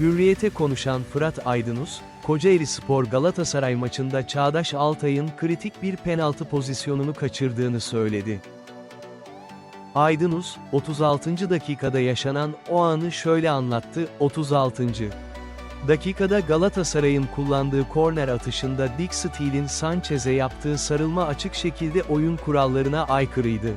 Hürriyete konuşan Fırat Aydınus, Kocaeli Spor Galatasaray maçında Çağdaş Altay'ın kritik bir penaltı pozisyonunu kaçırdığını söyledi. Aydınus, 36. dakikada yaşanan o anı şöyle anlattı, 36. Dakikada Galatasaray'ın kullandığı korner atışında Dick Steele'in Sanchez'e yaptığı sarılma açık şekilde oyun kurallarına aykırıydı.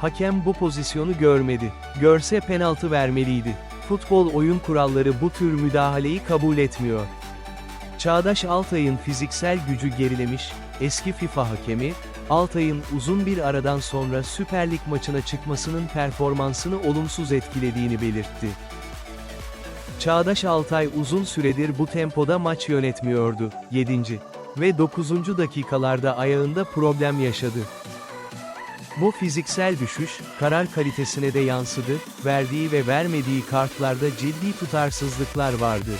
Hakem bu pozisyonu görmedi. Görse penaltı vermeliydi. Futbol oyun kuralları bu tür müdahaleyi kabul etmiyor. Çağdaş Altay'ın fiziksel gücü gerilemiş, eski FIFA hakemi, Altay'ın uzun bir aradan sonra Süper Lig maçına çıkmasının performansını olumsuz etkilediğini belirtti. Çağdaş Altay uzun süredir bu tempoda maç yönetmiyordu. 7. ve 9. dakikalarda ayağında problem yaşadı. Bu fiziksel düşüş, karar kalitesine de yansıdı, verdiği ve vermediği kartlarda ciddi tutarsızlıklar vardı.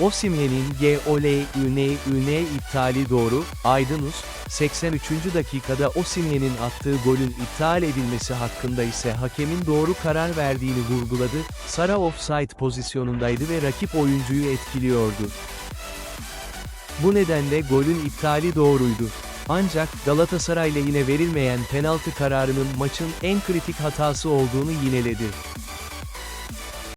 Osimhen'in GOL-ÜN iptali doğru, Aydınus, 83. dakikada Osimhen'in attığı golün iptal edilmesi hakkında ise hakemin doğru karar verdiğini vurguladı, Sara offside pozisyonundaydı ve rakip oyuncuyu etkiliyordu. Bu nedenle golün iptali doğruydu. Ancak Galatasaray lehine verilmeyen penaltı kararının maçın en kritik hatası olduğunu yineledi.